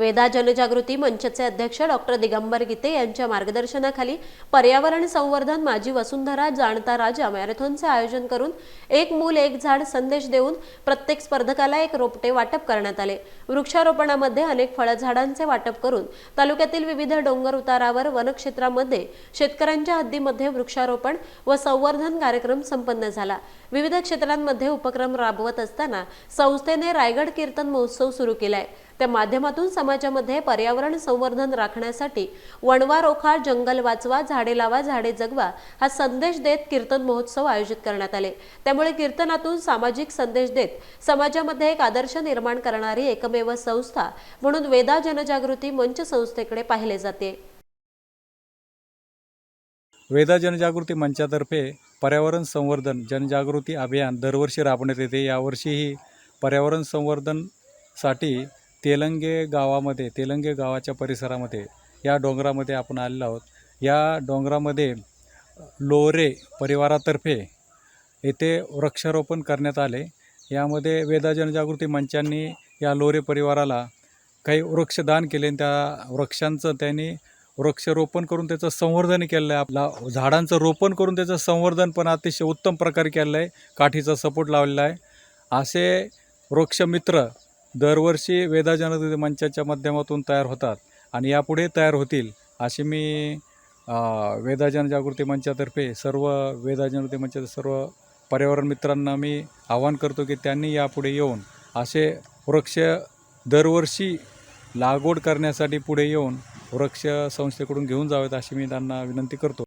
वेदा जनजागृती मंचचे अध्यक्ष डॉक्टर दिगंबर गीते यांच्या मार्गदर्शनाखाली पर्यावरण संवर्धन माझी वसुंधरा जाणता राजा मॅरेथॉनचे आयोजन करून एक मूल एक झाड संदेश देऊन प्रत्येक स्पर्धकाला एक रोपटे वाटप करण्यात आले. वृक्षारोपणामध्ये अनेक फळझाडांचे वाटप करून तालुक्यातील विविध डोंगर उतारावर वनक्षेत्रामध्ये शेतकऱ्यांच्या हद्दीमध्ये वृक्षारोपण व संवर्धन कार्यक्रम संपन्न झाला. विविध क्षेत्रांमध्ये उपक्रम राबवत असताना संस्थेने रायगड कीर्तन महोत्सव सुरू केलाय. त्या माध्यमातून समाजामध्ये पर्यावरण संवर्धन राखण्यासाठी वणवा रोखा जंगल वाचवा झाडे लावा झाडे जगवा हा संदेश देत कीर्तन महोत्सव आयोजित करण्यात आले. त्यामुळे कीर्तनातून सामाजिक संदेश देत समाजामध्ये एक आदर्श निर्माण करणारी एकमेव संस्था म्हणून वेदा जनजागृती मंच संस्थेकडे पाहिले जाते. वेदा जनजागृती मंचातर्फे पर्यावरण संवर्धन जनजागृती अभियान दरवर्षी राबवण्यात येते. यावर्षीही पर्यावरण संवर्धनसाठी तेलंगे गावामध्ये तेलंगे गावाच्या परिसरामध्ये या डोंगरामध्ये आपण आलेलो आहोत. या डोंगरामध्ये लोरे परिवारातर्फे येथे वृक्षारोपण करण्यात आले. यामध्ये वेदा जनजागृती मंचांनी या लोरे परिवाराला काही वृक्षदान केले आणि त्या वृक्षांचं त्यांनी वृक्षारोपण करून त्याचं संवर्धन केलं आहे. आपला झाडांचं रोपण करून त्याचं संवर्धन पण अतिशय उत्तम प्रकारे केलं आहे. काठीचा सपोर्ट लावलेला आहे. असे वृक्षमित्र दरवर्षी वेदा जनजागृती मंचाच्या माध्यमातून तयार होतात आणि यापुढे तयार होतील अशी मी वेदा जनजागृती मंचातर्फे सर्व वेदा जनजागृती मंचाच्या सर्व पर्यावरण मित्रांना मी आवाहन करतो की त्यांनी यापुढे येऊन असे वृक्ष दरवर्षी लागवड करण्यासाठी पुढे येऊन वृक्ष संस्थेकडून घेऊन जावेत अशी मी त्यांना विनंती करतो